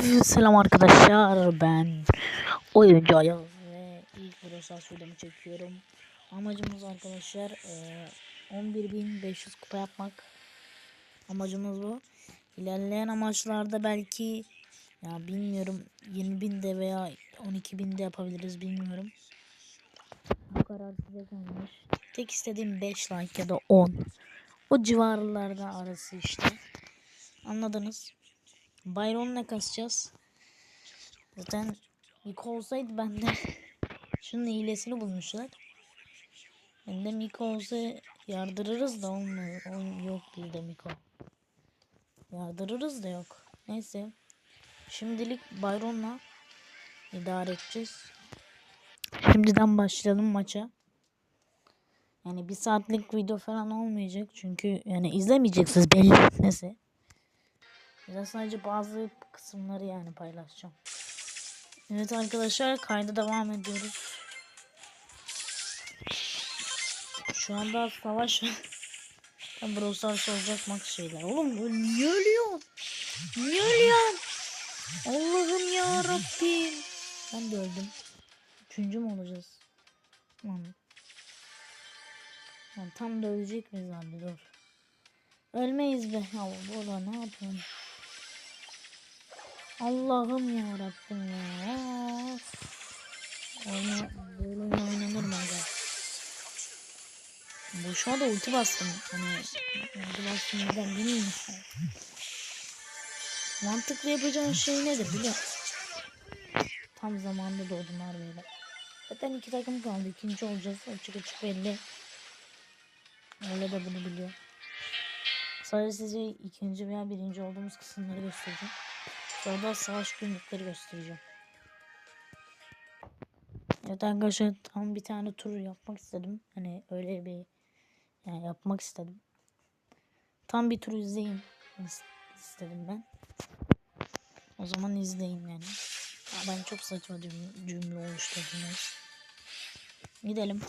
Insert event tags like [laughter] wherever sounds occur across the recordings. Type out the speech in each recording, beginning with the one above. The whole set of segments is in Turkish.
Selam arkadaşlar ben oyuncu Ayaz ve ilk Brosas videomu çekiyorum. Amacımız arkadaşlar eee, 11.500 kupa yapmak. Amacımız bu. İlerleyen amaçlarda belki ya bilmiyorum 20.000'de veya 12.000'de yapabiliriz bilmiyorum. Bu karar size kalmış. Tek istediğim 5 like ya da 10. O civarlarda arası işte. Anladınız. Byron'la kasacağız. Zaten Miko olsaydı bende şunun hilesini bulmuşlar. Bende Miko olsa yardırırız da olmuyor. Ol- yok bizde Miko. Yardırırız da yok. Neyse. Şimdilik Byron'la idare edeceğiz. Şimdiden başlayalım maça. Yani bir saatlik video falan olmayacak. Çünkü yani izlemeyeceksiniz belli. Neyse. Ben sadece bazı kısımları yani paylaşacağım. Evet arkadaşlar kayda devam ediyoruz. Şu anda savaş. [laughs] Tam Brawl Stars olacak max şeyler. Oğlum niye ölüyorsun? Niye ölüyorsun? Allah'ım ya Rabbim. Ben de öldüm. Üçüncü mü olacağız? Lan. Lan tam da ölecek miyiz abi dur. Ölmeyiz be. Ya burada ne yapıyorsun? Allah'ım ya Rabbim ya. Oyna, böyle oyun oynanır mı acaba? Boşuna da ulti bastım. Hani ulti bastım neden bilmiyorum. Mantıklı yapacağın şey nedir biliyor? Tam zamanında doğdum harbiyle. Zaten iki takım kaldı. İkinci olacağız. Açık açık belli. Öyle de bunu biliyor. Sadece size ikinci veya birinci olduğumuz kısımları göstereceğim. Sonra savaş günlükleri göstereceğim. Evet arkadaşlar tam bir tane tur yapmak istedim. Hani öyle bir yani yapmak istedim. Tam bir tur izleyin is- istedim ben. O zaman izleyin yani. Ya ben çok saçma cümle, cümle oluşturdum. Gidelim.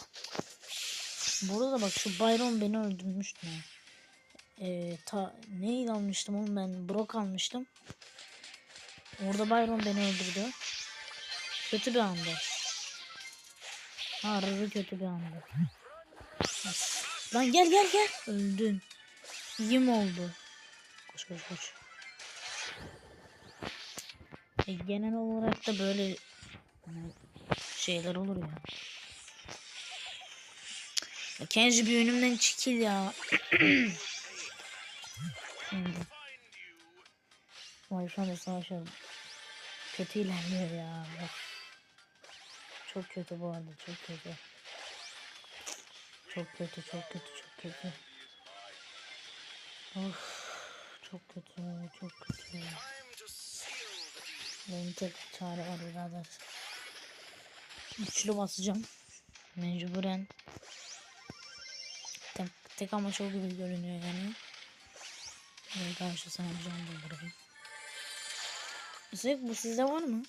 Burada da bak şu Byron beni öldürmüştü. ya. Ee, ta neyi almıştım oğlum ben Brock almıştım. Orada Byron beni öldürdü. Kötü bir anda. Harbi kötü bir anda. As- Lan gel gel gel. Öldün. Yim oldu. Koş koş koş. E, genel olarak da böyle şeyler olur ya. ya Kenji bir önümden çekil ya. [clears throat] Şimdi. Vay şu anda savaşalım. Kötü ilerliyor ya. Çok kötü bu arada çok kötü. Çok kötü çok kötü çok kötü. Of. Çok kötü çok kötü. Benim tek çare var birader. Üçlü basacağım. Mecburen. Tek, tek amaç o gibi görünüyor yani. Ben karşısına bir can doldurayım. Üstelik bu sizde var mı?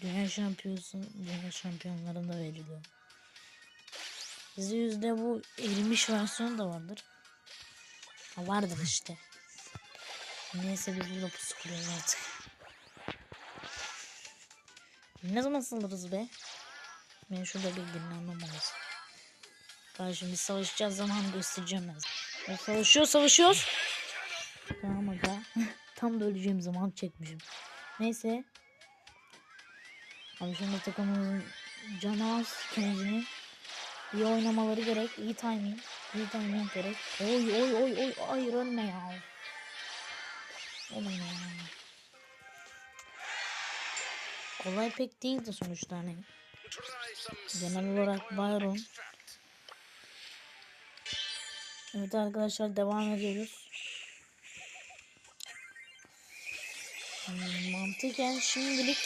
Dünya şampiyonusun, dünya şampiyonlarında veriliyor. Bizde yüzde bu erimiş versiyon da vardır. Ha, vardır işte. Neyse biz burada pusu kuruyoruz artık. Ne zaman saldırırız be? Ben şurada bir dinlenmem lazım. Karşım biz savaşacağız zaman göstereceğim ben. Savaşıyor savaşıyoruz. Tamam aga. [laughs] Tam da öleceğim zaman çekmişim. Neyse. Abi şimdi takımımızın canı az kendini. İyi oynamaları gerek. iyi timing. iyi timing gerek. Oy oy oy oy. Hayır ölme ya. Oğlum ya. Kolay pek değildi sonuçta hani. Genel olarak Byron. Evet arkadaşlar devam ediyoruz. Hmm, mantıken şimdilik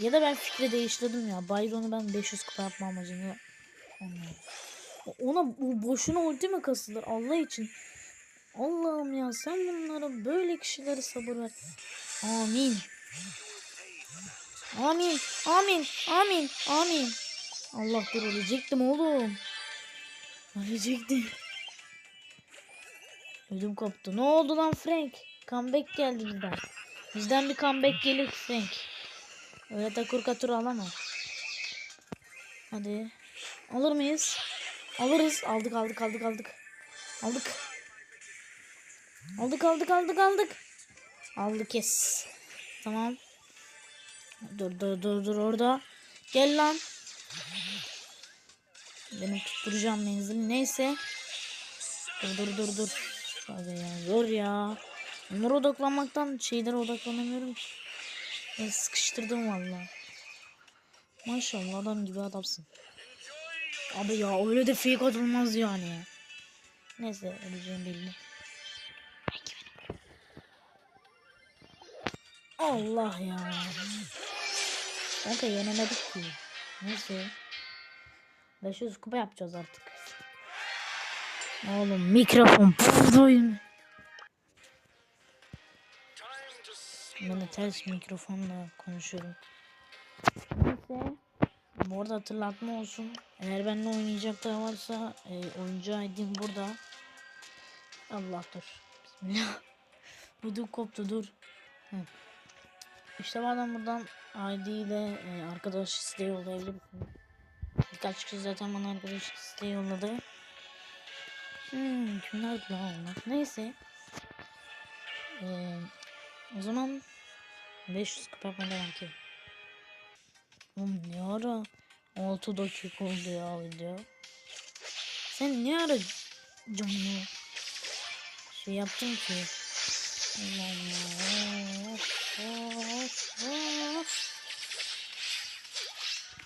ya da ben fikri değiştirdim ya. Byron'u ben 500 kupa yapma amacını. Ona boşuna ulti mi kasılır Allah için? Allah'ım ya sen bunlara böyle kişilere sabır ver. Amin. Amin. Amin. Amin. Amin. Allah dur ölecektim oğlum. Ölecektim. Ödüm koptu. Ne oldu lan Frank? Comeback geldi birden. Bizden bir comeback gelir Frank. Öyle takur katur alamam. Hadi. Alır mıyız? Alırız. Aldık aldık aldık aldık. Aldık. Aldık aldık aldık aldık. Aldık yes. Tamam. Dur dur dur dur orada. Gel lan. Benim tutturacağım menzili. Neyse. Dur dur dur dur. Hadi ya zor ya. Bunlara odaklanmaktan şeylere odaklanamıyorum ki. Ben sıkıştırdım valla. Maşallah adam gibi adamsın. Abi ya öyle de fake atılmaz yani. Neyse öleceğim belli. Allah ya. Kanka yenemedik ki. Neyse. 500 kupa yapacağız artık. Oğlum mikrofon buradayım. Ben de ters mikrofonla konuşuyorum. Neyse. Bu arada hatırlatma olsun. Eğer benimle oynayacaklar varsa e, oyuncu ID'm burada. Allah dur. Bismillah. [laughs] Ödüm koptu dur. Hı. İşte bu adam buradan ID ile e, arkadaş isteği yollayabilirsiniz. Birkaç kişi zaten bana arkadaş isteği yolladı. Hmm, kimler lan onlar? Neyse. Ee, o zaman 500 kupa yapmaya devam ki. Oğlum ne ara 6 dakika oldu ya video. Sen ne ara canlı şey yaptın ki?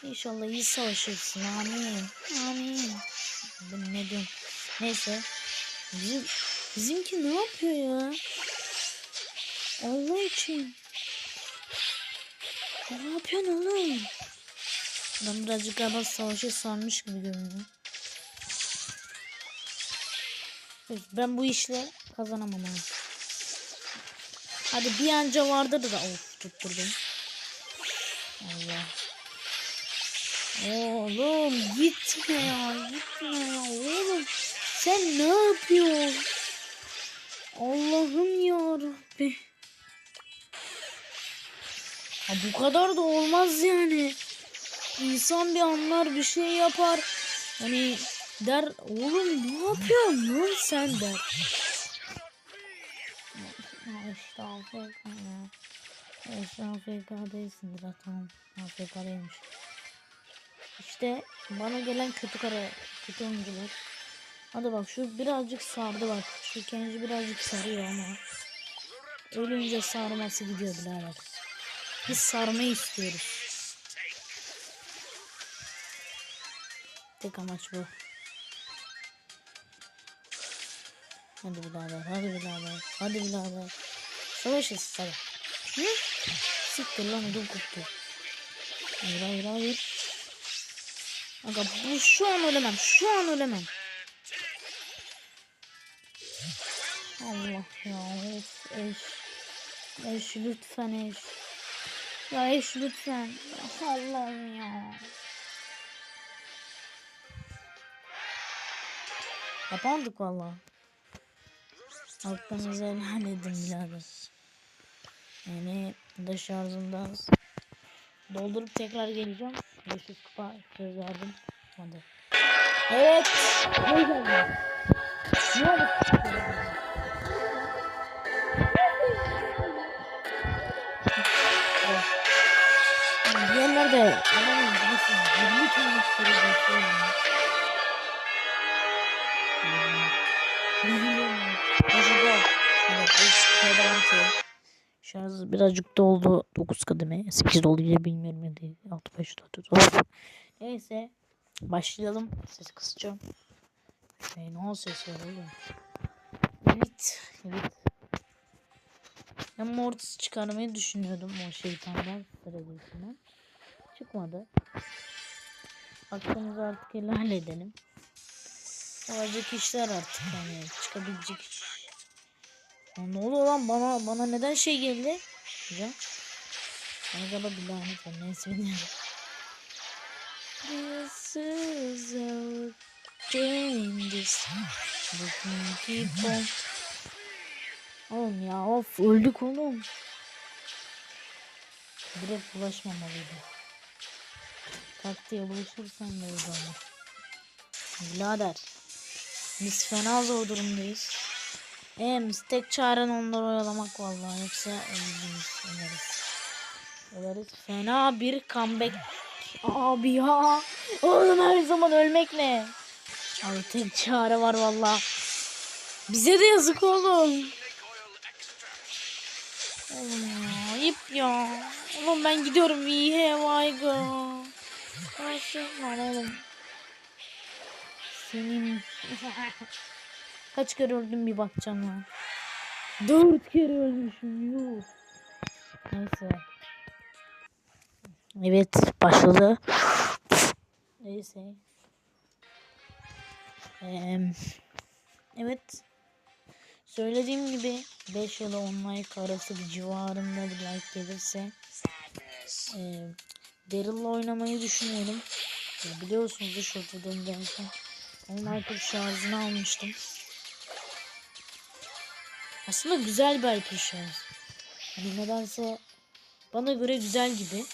İnşallah iyi savaşırsın. Amin. Amin. Ben ne diyorum? Neyse. Bizim, bizimki ne yapıyor ya? Allah için. Ne yapıyorsun oğlum? Ben birazcık galiba savaşa sarmış gibi görünüyor. Ben bu işle kazanamam ha. Hadi bir anca vardır da of tutturdum. Allah. Oğlum gitme ya gitme ya oğlum. Sen ne yapıyorsun? Allah'ım ya Rabbi. Ha, bu kadar da olmaz yani. İnsan bir anlar bir şey yapar. Hani der oğlum ne yapıyorsun lan sen der. İşte AFK ya. İşte ha tamam. AFK'daymış. İşte bana gelen kötü kara kötü oyuncular. Hadi bak şu birazcık sardı bak. Şu Kenji birazcık sarıyor ama. Ölünce sarması gidiyor birader. Biz sarmayı istiyoruz. Tek amaç bu. Hadi birader, hadi birader, hadi birader. Savaşız sana. Hı? Siktir lan ödüm koptu. Hayır hayır hayır. Aga bu şu an ölemem, şu an ölemem. Allah ya of eş. Eş lütfen eş. Ya eş lütfen. Allah'ım ya. Yapamadık valla. Hakkınızı helal edin birader. Yani da şarjımdan doldurup tekrar geleceğim. 500 kupa söz verdim. Hadi. Evet. Ne geldi? Ne oldu? Diğerlerde adamın nasıl 20 tane sürü bekliyorum. Üzülüyorum. Evet, bu kupaya devam ki. Şarj birazcık doldu. 9 kademe. 8 doldu diye bilmiyorum ne değil. 6 5 4 Of. Neyse. Başlayalım. Ses kısacağım. Şey ne oldu ses oğlum. Evet. Evet. Ben Mortis çıkarmayı düşünüyordum o şeytandan sıradakine. Çıkmadı. Hakkımızı artık helal edelim. Olacak işler artık yani çıkabilecek iş. Ya ne oluyor lan bana bana neden şey geldi? Güzel. Galiba bir lanet var neyse bilmiyorum. This is our changes. Looking keep. Oğlum ya of öldük oğlum. Direkt bulaşmamalıydı. Taktiğe buluşursan da öyle olur. Birader. Biz fena zor durumdayız. Ee, biz tek çaren onları oyalamak vallahi. Yoksa ölürüz. Öleriz. Öleriz. Fena bir comeback. Abi ya. Oğlum her zaman ölmek ne? Abi tek çare var vallahi. Bize de yazık oğlum. Oğlum ya. Ayıp ya. Oğlum ben gidiyorum. We have I go. Karşı oğlum. Senin. Kaç kere öldüm bir bakacağım lan. Dört kere ölmüşüm. Yuh. Neyse. Evet başladı. Neyse. Ee, evet. Söylediğim gibi 5 ya da 10 like arası bir civarında bir like gelirse e, Daryl'la oynamayı düşünüyorum. Biliyorsunuz şurada son 10 like şarjını almıştım. Aslında güzel bir IP şarj. Hani nedense bana göre güzel gibi.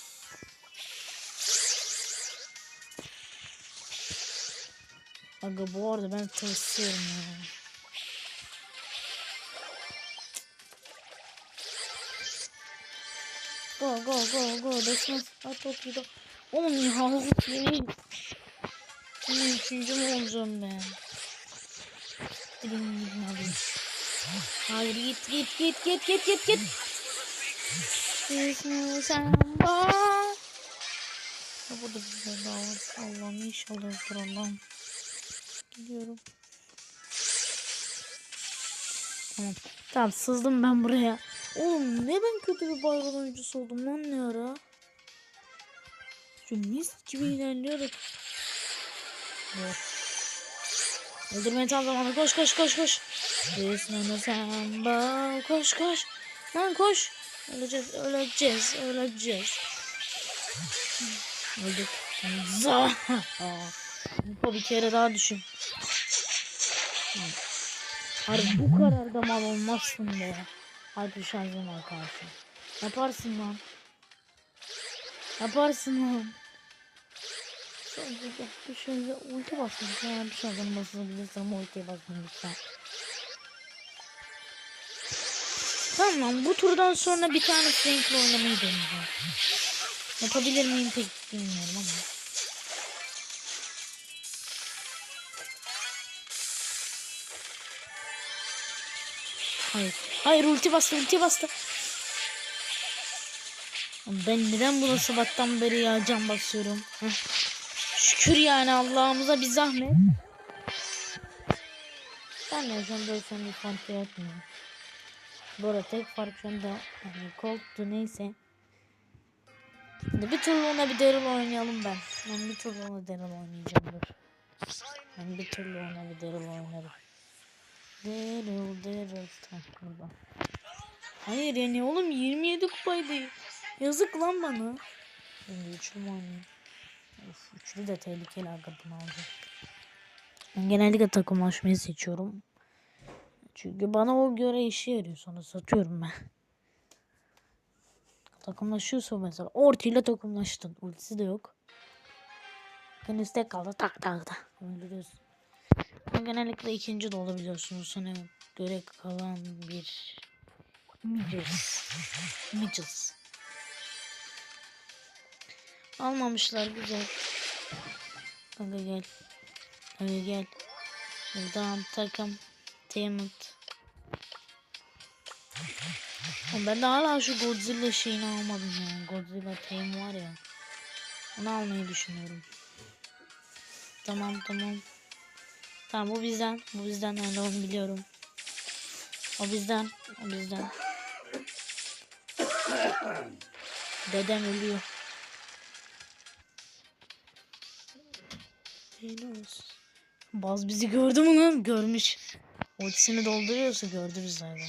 Aga bu arada ben tırsıyorum ya. Go go go go. Desmez. At o kilo. Oğlum ya yeni. Şimdi üçüncü mü olacağım ben? Gidin gidin alayım. Hayır git git git git git git git. Sen bak. Ya burada bir şey var. Allah'ım inşallah dur Allah'ım. Gidiyorum. Tamam. Tamam sızdım ben buraya. Oğlum ne ben kötü bir bayram oyuncusu oldum lan ne ara? Şu mis gibi ilerliyorduk. Yok. Öldürmeye tam zamanı koş koş koş koş. Resmen sen bak koş koş. Lan koş. Öleceğiz öleceğiz öleceğiz. Öldük. Za. Bu bir kere daha düşün. Harbi bu kadar da mal olmazsın be. Hadi şarjıma karşı. Yaparsın lan. Yaparsın lan. Sadece bir şöyle ulti basın. Sonra bir şarjını basabilirsem ultiye basın lütfen. Tamam bu turdan sonra bir tane Frank'le oynamayı deneyeceğim. Yapabilir miyim pek bilmiyorum ama. Hayır. Hayır ulti bastı ulti bastı. Ben neden bunu sabahtan beri ya basıyorum. Şükür yani Allah'ımıza bir zahmet. Ben de şu anda ölsem bir fark yaratmıyor. Bu arada tek fark şu yani koltuktu neyse. Şimdi bir türlü ona bir Daryl oynayalım ben. Ben bir türlü ona Daryl oynayacağım dur. Ben bir türlü ona bir Daryl oynarım. Daryl Daryl burada. Hayır yani oğlum 27 kupaydı. Yazık lan bana. Şimdi üçlü mü? Of, üçlü de tehlikeli aga bunu alacak. Ben genellikle takımlaşmayı seçiyorum. Çünkü bana o göre işe yarıyor sonra satıyorum ben. Takımlaşıyorsa mesela ortayla takımlaştın. Ultisi de yok. Henüz tek kaldı tak tak tak. Öldürüyorsun. Ama genellikle ikinci de olabiliyorsunuz. Sana göre kalan bir Midges. Midges. Almamışlar güzel. Kanka gel. Hadi gel. Buradan takım. Oğlum Ben de hala şu Godzilla şeyini almadım ya. Godzilla team var ya. Onu almayı düşünüyorum. Tamam tamam. Tamam bu bizden. Bu bizden yani onu biliyorum. O bizden. O bizden. Dedem ölüyor. Enos. Baz bizi gördü mü lan? Görmüş. Ultisini dolduruyorsa gördü bizi zaten.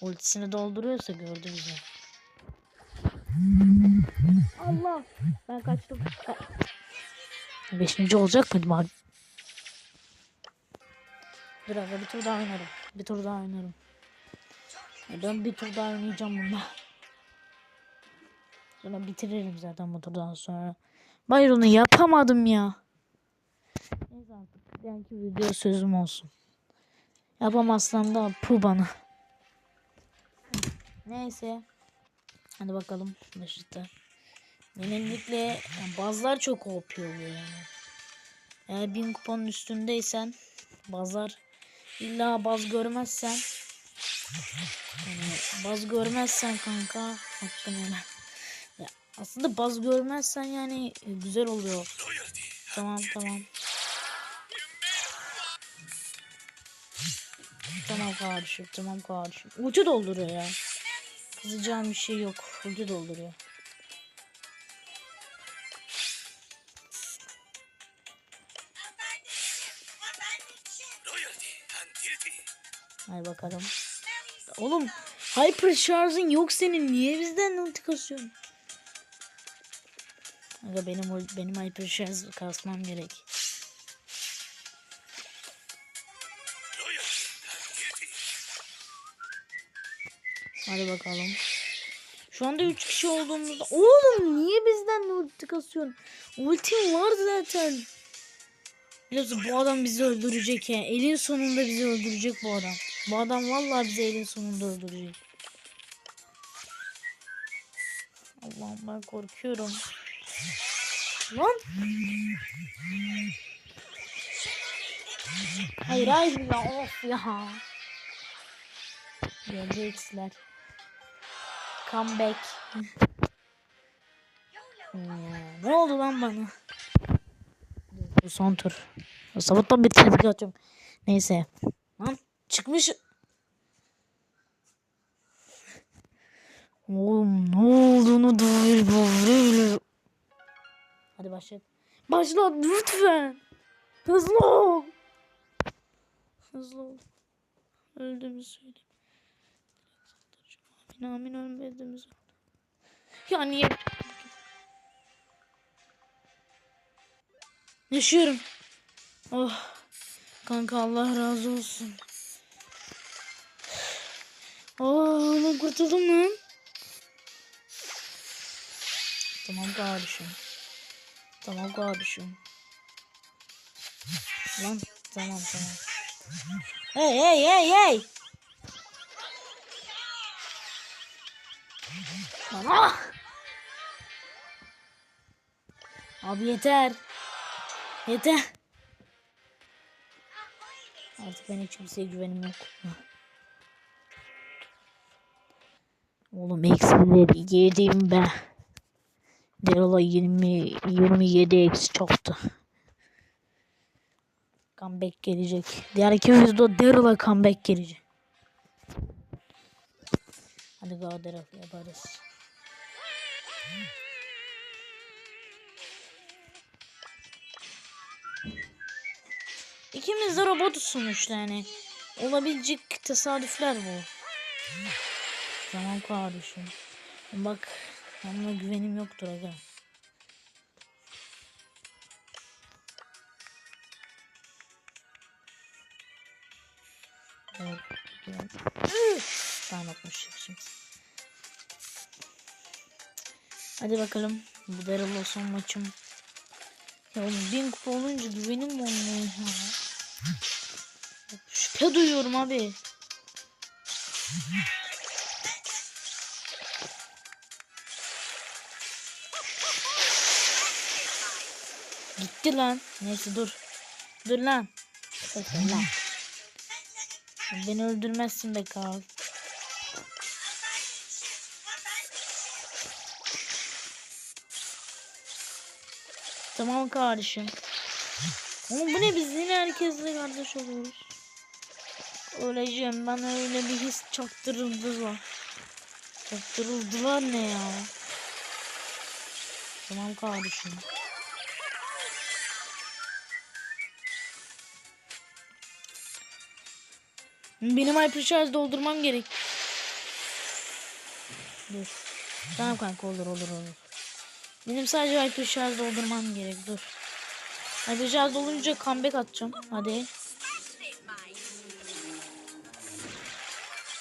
Ultisini dolduruyorsa gördü bizi. Allah. Ben kaçtım. Beşinci olacak mıydım abi? Dur abi bir tur daha oynarım. Bir tur daha oynarım. Ben bir tur daha oynayacağım bunda. Sonra bitiririm zaten bu turdan sonra. Bayron'u yapamadım ya. Neyse artık belki video sözüm olsun. Yapamazsam da pu bana. Neyse. Hadi bakalım. Başlıkta. Genellikle yani bazılar çok OP oluyor yani. Eğer bin kuponun üstündeysen bazar illa baz görmezsen baz görmezsen kanka hakkını helal. Ya aslında baz görmezsen yani güzel oluyor. Tamam tamam. Tamam kardeşim tamam kardeşim. Ucu dolduruyor ya. Kızacağım bir şey yok. Ucu dolduruyor. Hadi bakalım. Oğlum hyper şarjın yok senin. Niye bizden ulti kasıyorsun? Aga benim benim hyper şarj kasmam gerek. Hadi bakalım. Şu anda 3 kişi olduğumuzda oğlum niye bizden ulti kasıyorsun? Ultim var zaten. Biliyorsun bu adam bizi öldürecek ya. Elin sonunda bizi öldürecek bu adam. Bu adam vallahi bizi elin sonunda öldürecek. Allah'ım ben korkuyorum. Lan. Hayır hayır ya of ya. Görecekler. Comeback. Hmm, ne oldu lan bana? Bu son tur. Sabahtan bir tebrik atıyorum. Neyse. Çıkmış. Oğlum ne olduğunu duyuyor. Hadi başla. Başla lütfen. Hızlı ol. Hızlı ol. Öldüğümü söyle. Amin amin ölmediğimiz. Ya niye? Yaşıyorum. Oh. Kanka Allah razı olsun. Oh ben kurtuldum lan. Tamam kardeşim. Tamam kardeşim. Lan tamam tamam. Hey hey hey hey. Lan ah. Abi yeter. Yeter. Artık ben hiç kimseye güvenim yok. Oğlum eksileri yedim be. Derola 20 27 eksi çoktu. Comeback gelecek. Diğer iki videoda Derola comeback gelecek. Hadi go Daryl yaparız. İkimiz de robotuz sonuçta yani. Olabilecek tesadüfler bu. Tamam kardeşim. Bak bana güvenim yoktur aga. Evet. Tamam atmış şimdi. Hadi bakalım. Bu Daryl son maçım. Ya oğlum bin kupa olunca güvenim olmuyor? Şüphe duyuyorum abi. Gitti lan. Neyse dur. Dur lan. Lan. Beni öldürmezsin be Karl. Tamam kardeşim. Oğlum bu ne biz yine herkesle kardeş oluyoruz. Öleceğim ben öyle bir his çaktırıldılar. Çaktırıldılar ne ya? Tamam kardeşim. Benim hyper şarj doldurmam gerek. Dur. Tamam kanka olur olur olur. Benim sadece hyper şarj doldurmam gerek dur. Hyper şarj dolunca comeback atacağım. Hadi.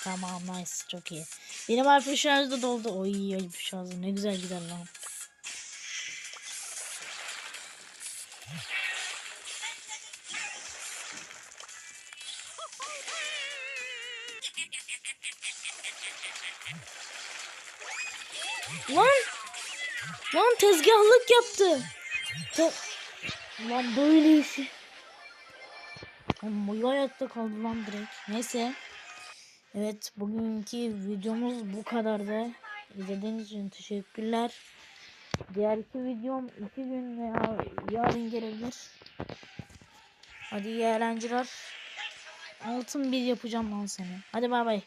Tamam nice çok iyi. Benim şarj da doldu. Oy şarj ne güzel gider lan. Lan! Lan tezgahlık yaptı. Te lan böyle işi. Ama bu hayatta kaldı lan direkt. Neyse. Evet bugünkü videomuz bu kadardı. İzlediğiniz için teşekkürler. Diğer iki videom iki gün veya yarın gelebilir. Hadi iyi eğlenceler. Altın bir yapacağım lan seni. Hadi bay bay.